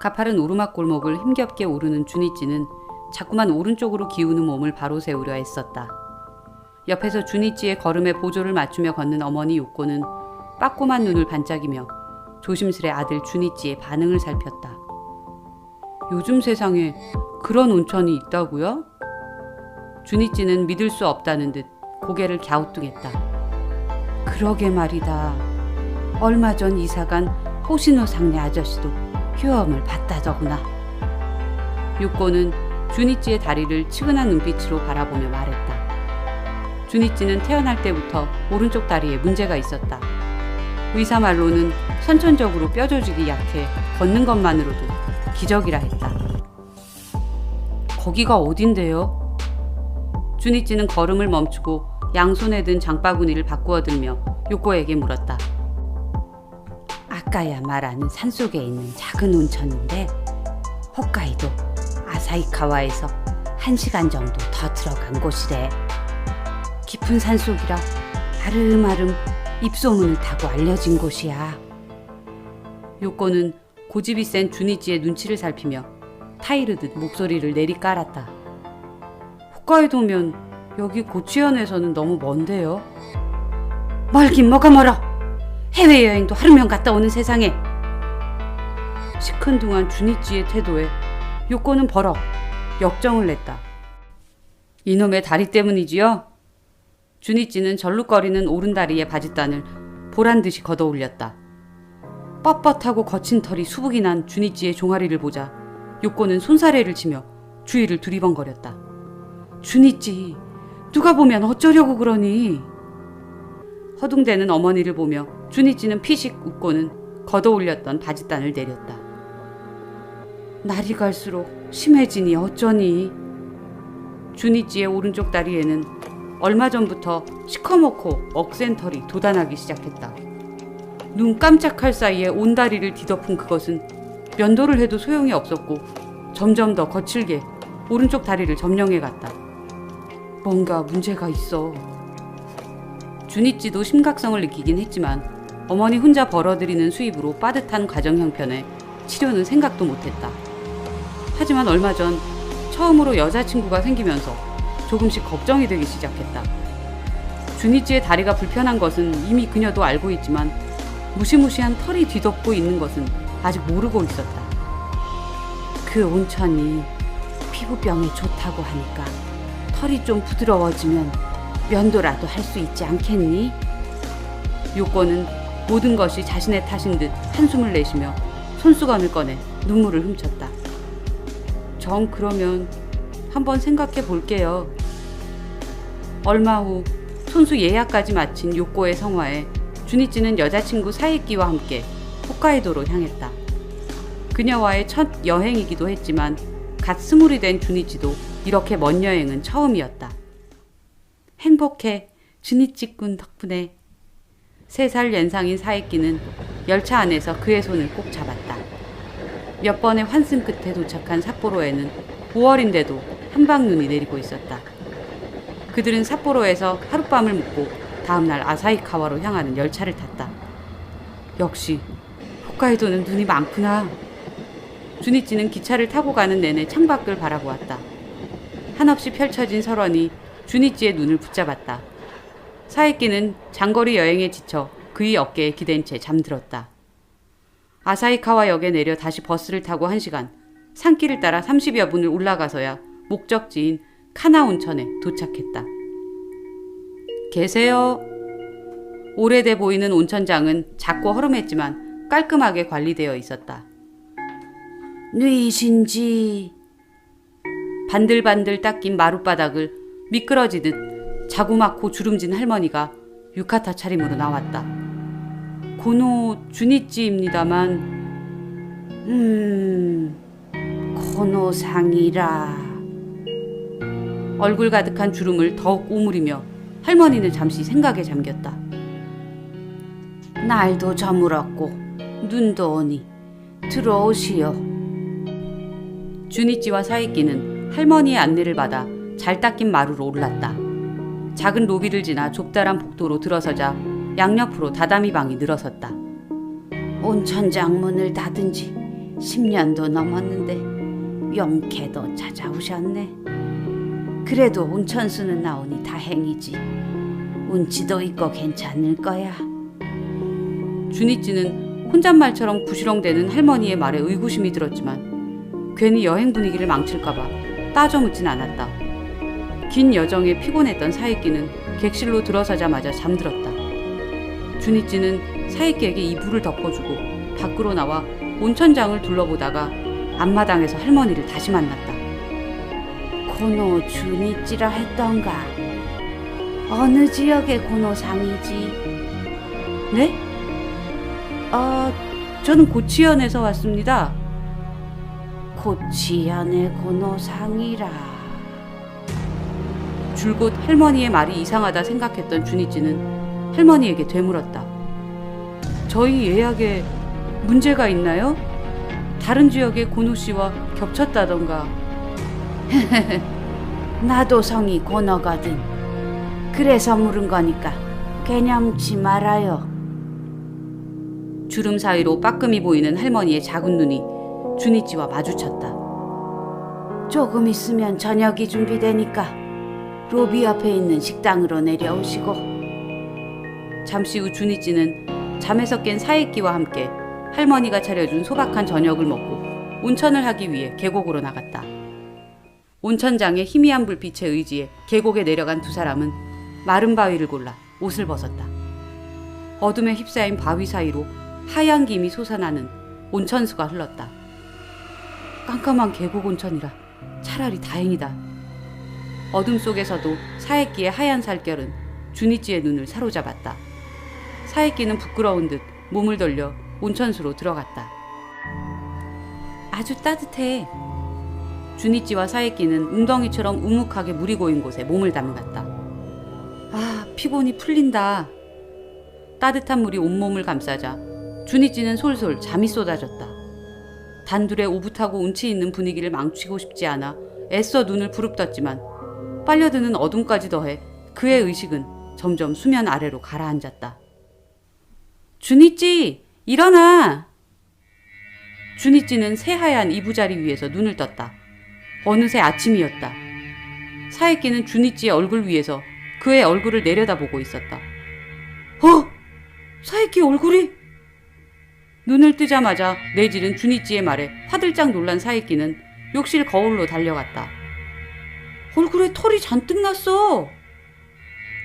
가파른 오르막 골목을 힘겹게 오르는 준이찌는 자꾸만 오른쪽으로 기우는 몸을 바로 세우려 애썼다. 옆에서 준이찌의 걸음에 보조를 맞추며 걷는 어머니 욕고는 빠꼬만 눈을 반짝이며 조심스레 아들 준이찌의 반응을 살폈다. 요즘 세상에 그런 온천이 있다고요? 준이찌는 믿을 수 없다는 듯 고개를 갸우뚱했다. 그러게 말이다. 얼마 전 이사간 호신호 상네 아저씨도 휴엄을 봤다더구나. 육고는 준이찌의 다리를 치근한 눈빛으로 바라보며 말했다. 준이찌는 태어날 때부터 오른쪽 다리에 문제가 있었다. 의사 말로는 선천적으로 뼈 조직이 약해 걷는 것만으로도 기적이라 했다. 거기가 어딘데요? 준이찌는 걸음을 멈추고 양손에 든 장바구니를 바꾸어 들며 요코에게 물었다. 말하는 산속에 있는 작은 온천인데 홋카이도 아사히카와에서 한시간 정도 더 들어간 곳이래. 깊은 산속이라 아름아름 입소문을 타고 알려진 곳이야. 요코는 고집이 센 준이지의 눈치를 살피며 타이르듯 목소리를 내리깔았다. 홋카이도면 여기 고치현에서는 너무 먼데요. 멀긴 뭐가 멀어. 해외여행도 하루면 갔다 오는 세상에. 시큰둥한 준이지의 태도에 요코는 버럭 역정을 냈다. 이놈의 다리 때문이지요? 준이찌는 절룩거리는 오른다리의 바짓단을 보란 듯이 걷어올렸다. 뻣뻣하고 거친 털이 수북이 난 준이찌의 종아리를 보자 요코는 손사래를 치며 주위를 두리번거렸다. 준이찌, 누가 보면 어쩌려고 그러니? 허둥대는 어머니를 보며 준이찌는 피식 웃고는 걷어올렸던 바짓단을 내렸다. 날이 갈수록 심해지니 어쩌니? 준이찌의 오른쪽 다리에는 얼마 전부터 시커멓고 억센 털이 돋아나기 시작했다. 눈 깜짝할 사이에 온 다리를 뒤덮은 그것은 면도를 해도 소용이 없었고 점점 더 거칠게 오른쪽 다리를 점령해 갔다. 뭔가 문제가 있어. 준이찌도 심각성을 느끼긴 했지만 어머니 혼자 벌어들이는 수입으로 빠듯한 가정 형편에 치료는 생각도 못했다. 하지만 얼마 전 처음으로 여자친구가 생기면서 조금씩 걱정이 되기 시작했다. 준이지의 다리가 불편한 것은 이미 그녀도 알고 있지만 무시무시한 털이 뒤덮고 있는 것은 아직 모르고 있었다. 그 온천이 피부병에 좋다고 하니까 털이 좀 부드러워지면 면도라도 할 수 있지 않겠니? 요코는 모든 것이 자신의 탓인 듯 한숨을 내쉬며 손수건을 꺼내 눈물을 훔쳤다. 정 그러면 한번 생각해 볼게요. 얼마 후 손수 예약까지 마친 요코의 성화에 준이찌는 여자친구 사이키와 함께 홋카이도로 향했다. 그녀와의 첫 여행이기도 했지만 갓 스물이 된 준이찌도 이렇게 먼 여행은 처음이었다. 행복해 준이찌 군 덕분에 세 살 연상인 사이키는 열차 안에서 그의 손을 꼭 잡았다. 몇 번의 환승 끝에 도착한 삿포로에는 5월인데도 한방눈이 내리고 있었다. 그들은 삿포로에서 하룻밤을 묵고 다음날 아사히카와로 향하는 열차를 탔다. 역시 홋카이도는 눈이 많구나. 준이찌는 기차를 타고 가는 내내 창밖을 바라보았다. 한없이 펼쳐진 설원이 준이찌의 눈을 붙잡았다. 사이키는 장거리 여행에 지쳐 그의 어깨에 기댄 채 잠들었다. 아사히카와 역에 내려 다시 버스를 타고 한시간 산길을 따라 30여 분을 올라가서야 목적지인 카나 온천에 도착했다. 계세요. 오래돼 보이는 온천장은 작고 허름했지만 깔끔하게 관리되어 있었다. 누이신지 반들반들 닦인 마룻바닥을 미끄러지듯 자구맣고 주름진 할머니가 유카타 차림으로 나왔다. 고노 주니찌입니다만, 음, 고노상이라. 얼굴 가득한 주름을 더욱 오므리며 할머니는 잠시 생각에 잠겼다. 날도 저물었고 눈도 오니 들어오시오. 주니찌와 사이끼는 할머니의 안내를 받아 잘 닦인 마루로 올랐다. 작은 로비를 지나 좁다란 복도로 들어서자 양옆으로 다다미 방이 늘어섰다. 온천 장 문을 닫은 지 10년도 넘었는데 용케도 찾아오셨네. 그래도 온천수는 나오니 다행이지. 운치도 있고 괜찮을 거야. 준이찌는 혼잣말처럼 부시렁대는 할머니의 말에 의구심이 들었지만 괜히 여행 분위기를 망칠까봐 따져 묻진 않았다. 긴 여정에 피곤했던 사이끼는 객실로 들어서자마자 잠들었다. 준이찌는 사이끼에게 이불을 덮어주고 밖으로 나와 온천장을 둘러보다가 앞마당에서 할머니를 다시 만났다. 고노 준이찌라 했던가. 어느 지역의 고노상이지? 네? 아, 저는 고치현에서 왔습니다. 고치현의 고노상이라. 줄곧 할머니의 말이 이상하다 생각했던 준이찌는 할머니에게 되물었다. 저희 예약에 문제가 있나요? 다른 지역의 고노 씨와 겹쳤다던가. 나도 성이 고노거든. 그래서 물은 거니까 개념치 말아요. 주름 사이로 빠끔이 보이는 할머니의 작은 눈이 준이찌와 마주쳤다. 조금 있으면 저녁이 준비되니까 로비 옆에 있는 식당으로 내려오시고 잠시 후 준이찌는 잠에서 깬 사이끼와 함께 할머니가 차려준 소박한 저녁을 먹고 온천을 하기 위해 계곡으로 나갔다. 온천장의 희미한 불빛에 의지해 계곡에 내려간 두 사람은 마른 바위를 골라 옷을 벗었다. 어둠에 휩싸인 바위 사이로 하얀 김이 솟아나는 온천수가 흘렀다. 깜깜한 계곡 온천이라 차라리 다행이다. 어둠 속에서도 사액기의 하얀 살결은 준이찌의 눈을 사로잡았다. 사액기는 부끄러운 듯 몸을 돌려 온천수로 들어갔다. 아주 따뜻해. 준이찌와 사액기는 웅덩이처럼 우묵하게 물이 고인 곳에 몸을 담갔다. 아, 피곤이 풀린다. 따뜻한 물이 온몸을 감싸자 준이찌는 솔솔 잠이 쏟아졌다. 단둘의 오붓하고 운치 있는 분위기를 망치고 싶지 않아 애써 눈을 부릅떴지만 빨려드는 어둠까지 더해 그의 의식은 점점 수면 아래로 가라앉았다. 준이찌, 일어나! 준이찌는 새하얀 이부자리 위에서 눈을 떴다. 어느새 아침이었다. 사익기는 준이찌의 얼굴 위에서 그의 얼굴을 내려다보고 있었다. 어! 사익기 얼굴이? 눈을 뜨자마자 내질은 준이찌의 말에 화들짝 놀란 사익기는 욕실 거울로 달려갔다. 얼굴에 털이 잔뜩 났어.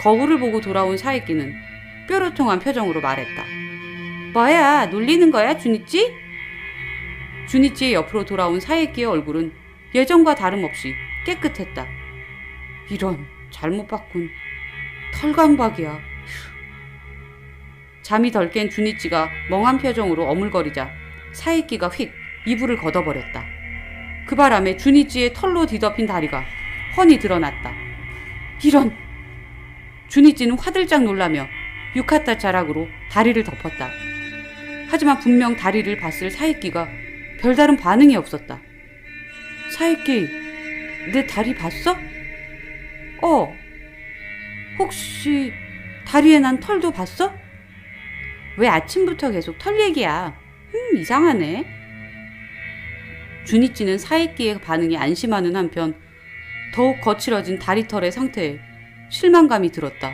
거울을 보고 돌아온 사익기는 뾰로통한 표정으로 말했다. 뭐야, 놀리는 거야, 준이찌? 준이찌의 옆으로 돌아온 사익기의 얼굴은 예전과 다름없이 깨끗했다. 이런, 잘못 봤군. 털강박이야. 잠이 덜 깬 준이찌가 멍한 표정으로 어물거리자 사익기가 휙 이불을 걷어버렸다. 그 바람에 준이찌의 털로 뒤덮인 다리가 훤히 드러났다. 이런! 준이찌는 화들짝 놀라며 유카타 자락으로 다리를 덮었다. 하지만 분명 다리를 봤을 사익기가 별다른 반응이 없었다. 사익기, 내 다리 봤어? 어. 혹시 다리에 난 털도 봤어? 왜 아침부터 계속 털 얘기야? 음, 이상하네. 준이찌는 사익기의 반응에 안심하는 한편 더욱 거칠어진 다리털의 상태에 실망감이 들었다.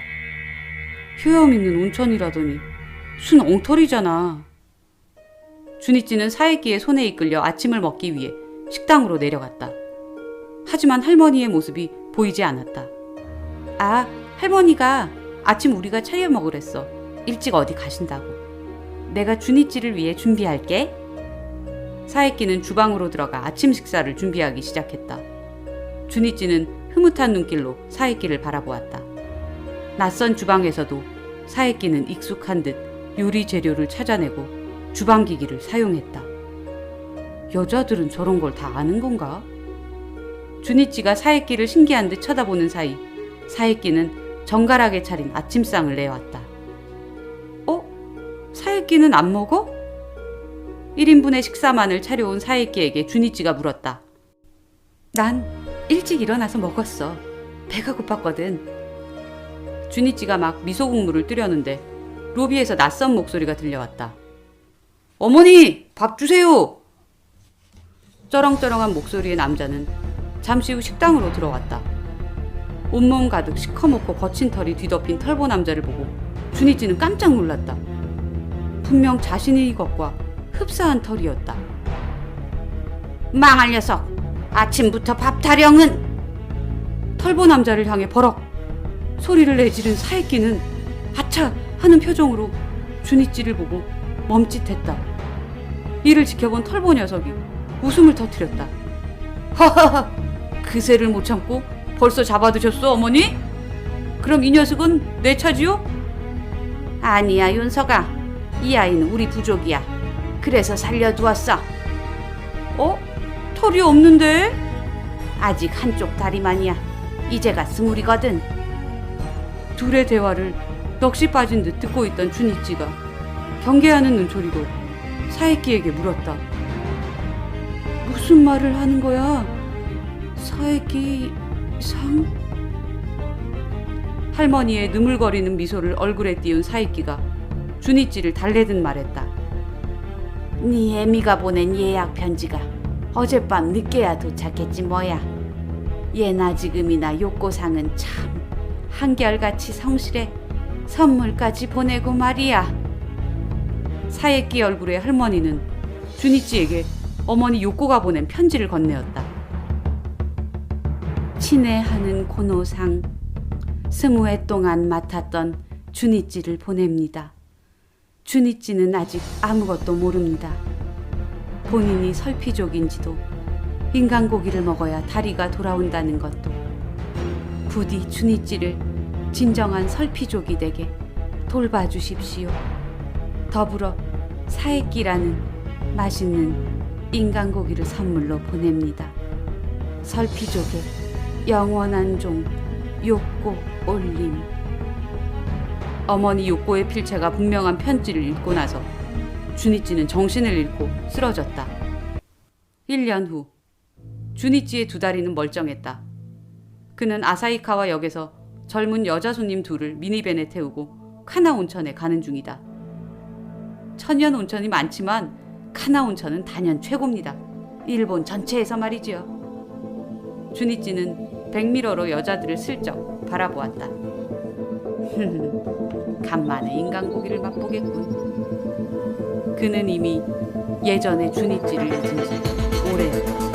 효염 있는 온천이라더니 순 엉터리잖아. 준이찌는 사익기의 손에 이끌려 아침을 먹기 위해 식당으로 내려갔다. 하지만 할머니의 모습이 보이지 않았다. 아, 할머니가 아침 우리가 차려 먹으랬어. 일찍 어디 가신다고. 내가 준이찌를 위해 준비할게. 사익기는 주방으로 들어가 아침 식사를 준비하기 시작했다. 준이찌는 흐뭇한 눈길로 사익기를 바라보았다. 낯선 주방에서도 사익기는 익숙한 듯 요리 재료를 찾아내고 주방기기를 사용했다. 여자들은 저런 걸 다 아는 건가? 준이찌가 사익기를 신기한 듯 쳐다보는 사이 사익기는 정갈하게 차린 아침상을 내왔다. 어? 사익기는 안 먹어? 1인분의 식사만을 차려온 사익기에게 준이찌가 물었다. 난 일찍 일어나서 먹었어. 배가 고팠거든. 준이찌가 막 미소 국물을 뜨려는데 로비에서 낯선 목소리가 들려왔다. 어머니, 밥 주세요. 쩌렁쩌렁한 목소리의 남자는 잠시 후 식당으로 들어왔다. 온몸 가득 시커멓고 거친 털이 뒤덮인 털보 남자를 보고 준이찌는 깜짝 놀랐다. 분명 자신의 이것과 흡사한 털이었다. 망할 녀석! 아침부터 밥 타령은! 털보 남자를 향해 버럭 소리를 내지른 사애끼는 아차 하는 표정으로 준이찌를 보고 멈칫했다. 이를 지켜본 털보 녀석이 웃음을 터뜨렸다. 하하하 그새를 못 참고 벌써 잡아드셨어 어머니? 그럼 이 녀석은 내 차지요? 아니야, 윤서가. 이 아이는 우리 부족이야. 그래서 살려두었어. 어? 털이 없는데? 아직 한쪽 다리만이야. 이제가 스물이거든. 둘의 대화를 넋이 빠진 듯 듣고 있던 준이찌가 경계하는 눈초리로 사애끼에게 물었다. 무슨 말을 하는 거야? 사애끼 상? 할머니의 느물거리는 미소를 얼굴에 띄운 사애끼가 준이찌를 달래듯 말했다. 네 애미가 보낸 예약 편지가 어젯밤 늦게야 도착했지 뭐야. 예나 지금이나 욕고상은 참 한결같이 성실해 선물까지 보내고 말이야. 사애끼 얼굴의 할머니는 준이찌에게 어머니 욕고가 보낸 편지를 건네었다. 친애하는 고노상 스무 해 동안 맡았던 준이찌를 보냅니다. 준이찌는 아직 아무것도 모릅니다. 본인이 설피족인지도 인간 고기를 먹어야 다리가 돌아온다는 것도 부디 준이찌를 진정한 설피족이 되게 돌봐주십시오. 더불어 사애끼라는 맛있는 인간 고기를 선물로 보냅니다. 설피족의 영원한 종 욕고 올림. 어머니 욕고의 필체가 분명한 편지를 읽고 나서 준이찌는 정신을 잃고 쓰러졌다. 1년 후 준이찌의 두 다리는 멀쩡했다. 그는 아사히카와 역에서 젊은 여자 손님 둘을 미니밴에 태우고 카나 온천에 가는 중이다. 천연 온천이 많지만 카나 온천은 단연 최고입니다. 일본 전체에서 말이지요. 준이찌는 백미러로 여자들을 슬쩍 바라보았다. 간만에 인간고기를 맛보겠군. 그는 이미 예전의 준이찌를 잊은 지 오래였다.